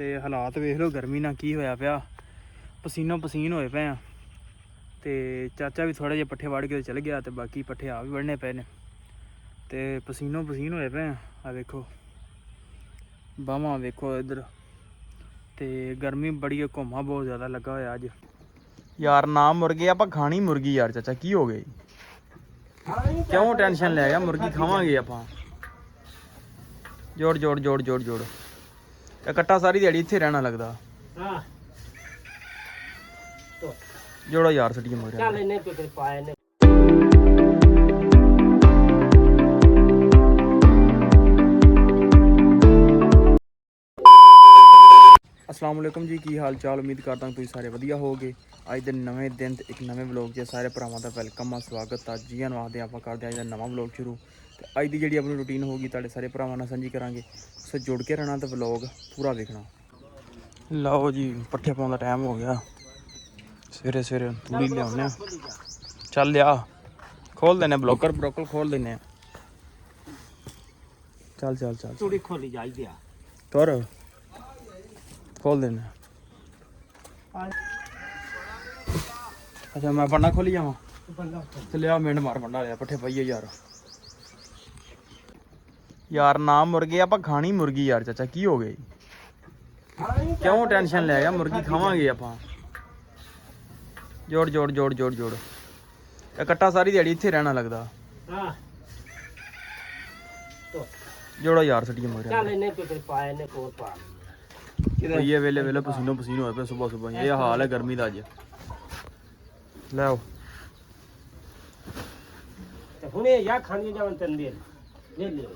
ਤੇ ਹਾਲਾਤ ਵੇਖ ਲਓ ਗਰਮੀ ਨਾਲ ਕੀ ਹੋਇਆ ਪਿਆ। ਪਸੀਨੋ ਪਸੀਨ ਹੋਏ ਪਏ ਆ। ਤੇ ਚਾਚਾ ਵੀ ਥੋੜਾ ਜਿਹਾ ਪੱਠੇ ਵਾੜ ਕੇ ਚਲ ਗਿਆ ਤੇ ਬਾਕੀ ਪੱਠੇ ਆ ਵੀ ਵੜਨੇ ਪਏ ਨੇ। ਤੇ ਪਸੀਨੋ ਪਸੀਨ ਹੋਏ ਪਏ ਆ। ਆ ਵੇਖੋ। ਬਾਹਾਂ ਵੇਖੋ ਇੱਧਰ। ਤੇ ਗਰਮੀ ਬੜੀ ਹੈ ਘੁੰਮਾ ਬਹੁਤ ਜ਼ਿਆਦਾ ਲੱਗਾ ਹੋਇਆ ਅੱਜ। ਯਾਰ ਨਾ ਮੁਰਗੇ, ਆਪਾਂ ਖਾਣੀ ਮੁਰਗੀ ਯਾਰ ਚਾਚਾ, ਕੀ ਹੋ ਗਈ ਕਿਉਂ ਟੈਨਸ਼ਨ ਲੈ ਗਿਆ? ਮੁਰਗੀ ਖਾਵਾਂਗੇ ਆਪਾਂ। ਜੋੜ ਜੋੜ ਜੋੜ ਜੋੜ ਜੋੜ। ਇਹ ਕੱਟਾ ਸਾਰੀ ਦਿਹਾੜੀ ਇੱਥੇ ਰਹਿਣਾ ਲੱਗਦਾ। ਹਾਂ। ਜੋੜੋ ਯਾਰ ਸੱਟੀਆਂ ਮਗਰ। ਚੱਲ ਇਹਨੇ ਕੋਈ ਪਾਏ ਨੇ ਅਸਲਾਮ ਵਾਲੇਕੁਮ ਜੀ ਕੀ ਹਾਲ ਚਾਲ? ਉਮੀਦ ਕਰਦਾ ਹਾਂ ਤੁਸੀਂ ਸਾਰੇ ਵਧੀਆ ਹੋਵੋਗੇ। ਅੱਜ ਦੇ ਨਵੇਂ ਦਿਨ ਤੇ ਇੱਕ ਨਵੇਂ ਵਲੌਗ 'ਚ ਸਾਰੇ ਭਰਾਵਾਂ ਦਾ ਵੈਲਕਮ ਆ ਸਵਾਗਤ ਆ। ਜੀ ਆਇਆਂ ਨੂੰ ਆਖਦੇ ਹਾਂ ਆਪਾਂ ਕਰਦੇ ਹਾਂ ਅੱਜ ਦਾ ਨਵਾਂ ਵਲੌਗ ਸ਼ੁਰੂ। ਤੇ ਅੱਜ ਦੀ ਜਿਹੜੀ ਆਪਣੀ ਰੁਟੀਨ ਹੋਊਗੀ ਤੁਹਾਡੇ ਸਾਰੇ ਭਰਾਵਾਂ ਨਾਲ ਸਾਂਝੀ ਕਰਾਂਗੇ। ਸੋ ਜੁੜ ਕੇ ਰਹਿਣਾ ਤੇ ਵਲੌਗ ਪੂਰਾ ਵੇਖਣਾ। ਲਓ ਜੀ ਪੱਠੇ ਪਾਉਣ ਦਾ ਟਾਈਮ ਹੋ ਗਿਆ। ਸਵੇਰੇ ਸਵੇਰੇ ਤੂੜੀ ਲਿਆਉਣੇ ਆ ਚੱਲ ਲਿਆ। ਖੋਲ ਦਿੰਨੇ ਬਲੋਕਰ ਬਰੋਕਲ ਖੋਲ ਦਿੰਨੇ ਆ ਚੱਲ ਚੱਲ ਚੱਲ। ਤੂੜੀ ਖੋਲੀ ਜਾਈਦੀ ਆ ਤੁਰ। ਖੋਲ ਦੇਣਾ ਅੱਛਾ ਮੈਂ ਬੰਨਾ ਖੋਲੀ ਜਾਵਾਂ? ਤੇ ਲਿਆ ਮਿੰਟ ਮਾਰ ਬੰਦਾ ਲਿਆ। ਪੱਠੇ ਪਈਏ ਯਾਰ। ਯਾਰ ਨਾ ਮੁਰਗੇ ਆਪਾਂ ਖਾਣੀ ਮੁਰਗੀ ਯਾਰ ਚਾਚਾ ਕੀ ਹੋ ਗਈ ਕਿਉਂ ਟੈਨਸ਼ਨ ਲੈ ਗਿਆ? ਮੁਰਗੀ ਖਾਵਾਂਗੇ ਆਪਾਂ। ਜੋੜ ਜੋੜ ਜੋੜ ਜੋੜ ਜੋੜ। ਇਹ ਕੱਟਾ ਸਾਰੀ ਦਿਹਾੜੀ ਇੱਥੇ ਰਹਿਣਾ ਲੱਗਦਾ। ਹਾਂ ਜੋੜੋ ਯਾਰ ਸੱਟੀਆਂ ਮਗਰ ਚੱਲ ਇਹਨੇ ਕੋਈ ਪਾਏ ਨੇ ਕੋਰ ਪਾ ਪਈਏ ਵੇਲੇ ਵੇਲੇ ਪਸੀਨੋ ਪਸੀਨ ਹੋਏ ਪਏ ਸਵੇਰ ਸਵੇਰ ਇਹ ਹਾਲ ਹੈ ਗਰਮੀ ਦਾ ਅੱਜ। ਲੈ ਆਓ ਤੇ ਹੁਣੇ ਯਾ ਖਾਣੀ ਜਾਵਨ ਤਨ ਦੇ ਲੈ ਲਿਓ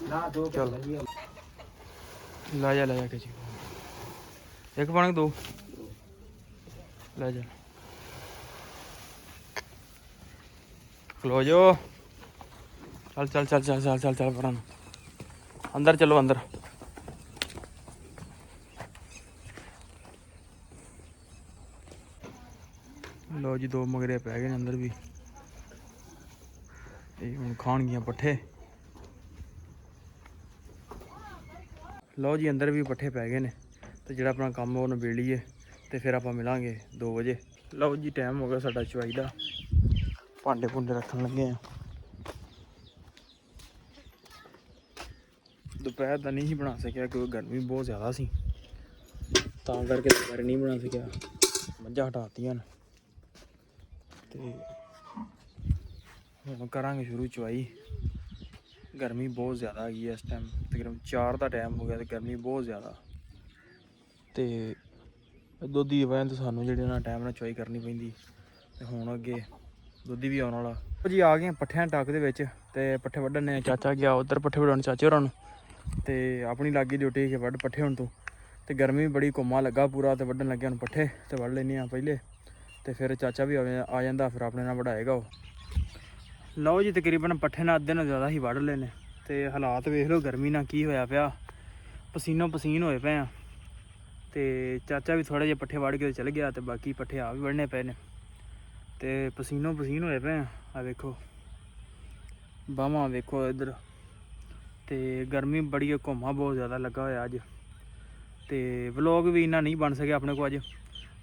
ਨਾ ਦੋ ਕੇ ਚੱਲ। ਲੱਗੀ ਲੈ ਜਾ ਲੈ ਜਾ ਕੇ ਜੀ ਇੱਕ ਬਣ ਦੋ ਲੈ ਜਾ ਖਲੋ ਜੋ ਚੱਲ ਚੱਲ ਚੱਲ ਚੱਲ ਚੱਲ ਚੱਲ ਚੱਲ ਪਰਾਂ ਨੂੰ। ਅੰਦਰ ਚਲੋ ਅੰਦਰ ਲੋ ਜੀ ਦੋ ਮਗਰੇ ਪੈ ਗਏ ਨੇ ਅੰਦਰ ਵੀ ਇਹ ਹੁਣ ਖਾਣਗੀਆਂ ਪੱਠੇ ਲਓ ਜੀ, ਅੰਦਰ ਵੀ ਪੱਠੇ ਪੈ ਗਏ ਨੇ। ਤੇ ਜਿਹੜਾ ਆਪਣਾ ਕੰਮ ਉਹ ਨਿਬੇੜ ਲਈਏ ਤੇ ਫਿਰ ਆਪਾਂ ਮਿਲਾਂਗੇ 2 ਵਜੇ। ਲਓ ਜੀ ਟਾਈਮ ਹੋ ਗਿਆ ਸਾਡਾ ਚਵਾਈ ਦਾ। ਭਾਂਡੇ ਭੁੰਡੇ ਰੱਖਣ ਲੱਗੇ ਆ। ਦੁਪਹਿਰ ਦਾ ਨਹੀਂ ਸੀ ਬਣਾ ਸਕਿਆ, ਕਿਉਂਕਿ ਗਰਮੀ ਬਹੁਤ ਜ਼ਿਆਦਾ ਸੀ। ਤਾਂ ਕਰਕੇ ਦੁਪਹਿਰ ਨਹੀਂ ਬਣਾ ਸਕਿਆ। ਮੱਝਾਂ ਹਟਾਤੀਆਂ ਨੇ। ਤੇ ਹੁਣ ਕਰਾਂਗੇ ਸ਼ੁਰੂ ਚਵਾਈ ਗਰਮੀ ਬਹੁਤ ਜ਼ਿਆਦਾ ਹੈਗੀ ਹੈ ਇਸ ਟਾਈਮ ਤਕਰੀਬਨ 4 ਦਾ ਟਾਈਮ ਹੋ ਗਿਆ ਤੇ ਗਰਮੀ ਬਹੁਤ ਜ਼ਿਆਦਾ। ਤੇ ਦੁੱਧ ਦੀ ਵਜ੍ਹਾ ਤੋਂ ਸਾਨੂੰ ਜਿਹੜੇ ਨਾਲ ਟਾਈਮ ਨਾਲ ਚੋਈ ਕਰਨੀ ਪੈਂਦੀ। ਤੇ ਹੁਣ ਅੱਗੇ ਦੁੱਧ ਵੀ ਆਉਣ ਵਾਲਾ। ਜੀ, ਆ ਗਏ ਹਾਂ ਪੱਠਿਆਂ ਟੱਕ ਦੇ ਵਿੱਚ ਤੇ ਪੱਠੇ ਵੱਢਣ ਨੇ ਚਾਚਾ ਗਿਆ ਉਧਰ ਪੱਠੇ ਵਢਾਉਣ, ਚਾਚੇ ਹੋਰਾਂ ਨੂੰ। ਤੇ ਆਪਣੀ ਲੱਗੀ ਡਿਊਟੀ ਕਿ ਵੱਢ ਪੱਠੇ ਹੁਣ ਤੋਂ। ਤੇ ਗਰਮੀ ਬੜੀ, ਘੁੰਮਾ ਲੱਗਾ ਪੂਰਾ ਤੇ ਵੱਢਣ ਲੱਗਿਆ ਹੁਣ ਪੱਠੇ ਤੇ ਵੱਢ ਲੈਨੇ ਆ ਪਹਿਲੇ। ਤੇ ਫਿਰ ਚਾਚਾ ਵੀ ਆ ਜਾਂਦਾ, ਫਿਰ ਆਪਣੇ ਨਾਲ ਵਢਾਏਗਾ ਉਹ। ਲਓ ਜੀ, ਤਕਰੀਬਨ ਪੱਠੇ ਨਾਲ ਅੱਧੇ ਨਾਲ ਜ਼ਿਆਦਾ ਹੀ ਵੱਢ ਲਏ ਨੇ। ਤੇ ਹਾਲਾਤ ਵੇਖ ਲਓ, ਗਰਮੀ ਨਾਲ ਕੀ ਹੋਇਆ ਪਿਆ। ਪਸੀਨੋ ਪਸੀਨ ਹੋਏ ਪਏ ਆ। ਤੇ ਚਾਚਾ ਵੀ ਥੋੜਾ ਜਿਹਾ ਪੱਠੇ ਵੜ ਕੇ ਤੇ ਚਲ ਗਿਆ ਤੇ ਬਾਕੀ ਪੱਠੇ ਆ ਵੀ ਵੜਨੇ ਪਏ ਨੇ। ਤੇ ਪਸੀਨੋ ਪਸੀਨ ਹੋਏ ਪਏ ਆ। ਆ ਵੇਖੋ। ਬਾਹਾਂ ਵੇਖੋ ਇੱਧਰ। ਤੇ ਗਰਮੀ ਬੜੀ ਹੈ ਘੁੰਮਾ ਬਹੁਤ ਜ਼ਿਆਦਾ ਲੱਗਾ ਹੋਇਆ ਅੱਜ। ਤੇ ਵਲੌਗ ਵੀ ਇੰਨਾ ਨਹੀਂ ਬਣ ਸਕਿਆ ਆਪਣੇ ਕੋਲ ਅੱਜ।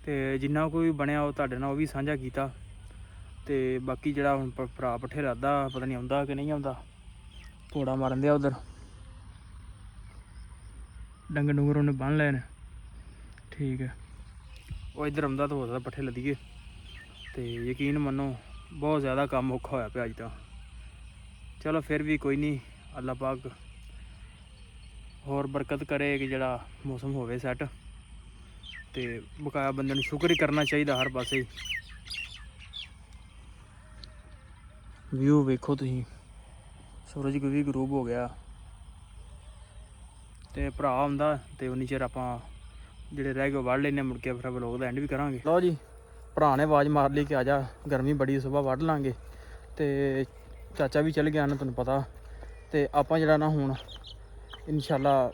ਤੇ ਜਿੰਨਾ ਕੋਈ ਬਣਿਆ ਉਹ ਤੁਹਾਡੇ ਨਾਲ ਉਹ ਵੀ ਸਾਂਝਾ ਕੀਤਾ। ਤੇ ਬਾਕੀ ਜਿਹੜਾ ਹੁਣ ਭਰਾ ਪੱਠੇ ਰਾਦਾ ਪਤਾ ਨਹੀਂ ਆਉਂਦਾ ਕਿ ਨਹੀਂ ਆਉਂਦਾ। ਘੋੜਾ ਮਾਰਨ ਦਿਆ ਉਧਰ। ਡੰਗਰ ਡੂੰਗਰ ਉਹਨੇ ਬੰਨ ਲਏ ਨੇ। ਠੀਕ ਹੈ। ਉਹ ਇੱਧਰ ਆਉਂਦਾ ਤਾਂ ਹੋ ਸਕਦਾ ਪੱਠੇ ਲੱਦੀਏ। ਤੇ ਯਕੀਨ ਮੰਨੋ, ਬਹੁਤ ਜ਼ਿਆਦਾ ਕੰਮ ਔਖਾ ਹੋਇਆ ਪਿਆ ਅੱਜ ਤਾਂ। ਚਲੋ ਫਿਰ ਵੀ ਕੋਈ ਨਹੀਂ ਅੱਲਾ ਪਾਕ ਹੋਰ ਬਰਕਤ ਕਰੇ ਕਿ ਜਿਹੜਾ ਮੌਸਮ ਹੋਵੇ ਸੈੱਟ ਤੇ ਬਕਾਇਆ ਬੰਦੇ ਨੂੰ ਸ਼ੁਕਰ ਹੀ ਕਰਨਾ ਚਾਹੀਦਾ ਹਰ ਪਾਸੇ। ਵਿਊ ਵੇਖੋ ਤੁਸੀਂ। ਸੂਰਜ ਵੀ ਗਰੂਬ ਹੋ ਗਿਆ। ਤੇ ਭਰਾ ਹੁੰਦਾ ਤੇ ਉਨੀ ਚਿਰ ਆਪਾਂ ਜਿਹੜੇ ਰਹਿ ਗਏ ਉਹ ਵੜ ਲੈਨੇ ਮੁੜ ਕੇ ਫਿਰ ਵਲੋਗ ਦਾ ਐਂਡ ਵੀ ਕਰਾਂਗੇ। ਲਓ ਜੀ, ਭਰਾ ਨੇ ਆਵਾਜ਼ ਮਾਰ ਲਈ ਕਿ ਆ ਜਾ, ਗਰਮੀ ਬੜੀ ਸਵੇਰ ਵੱਢ ਲਾਂਗੇ। ਤੇ ਚਾਚਾ ਵੀ ਚੱਲ ਗਿਆ ਨਾ, ਤੁਹਾਨੂੰ ਪਤਾ। ਤੇ ਆਪਾਂ ਜਿਹੜਾ ਨਾ ਹੁਣ, ਇਨਸ਼ਾਅੱਲਾ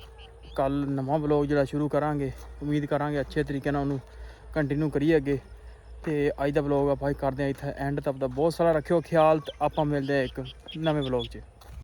ਕੱਲ ਨਵਾਂ ਵਲੋਗ ਜਿਹੜਾ ਸ਼ੁਰੂ ਕਰਾਂਗੇ। ਉਮੀਦ ਕਰਾਂਗੇ ਅੱਛੇ ਤਰੀਕੇ ਨਾਲ ਉਹਨੂੰ ਕੰਟੀਨਿਊ ਕਰੀਏ ਅੱਗੇ। ਤੇ ਅੱਜ ਦਾ ਵਲੋਗ ਆਪਾਂ ਕਰਦੇ ਹਾਂ ਇੱਥੇ ਐਂਡ ਤੱਕ ਦਾ। ਬਹੁਤ ਸਾਰਾ ਰੱਖਿਓ, ਖਿਆਲ ਆਪਾਂ ਮਿਲਦੇ ਹਾਂ ਇੱਕ ਨਵੇਂ ਵਲੋਗ 'ਚ।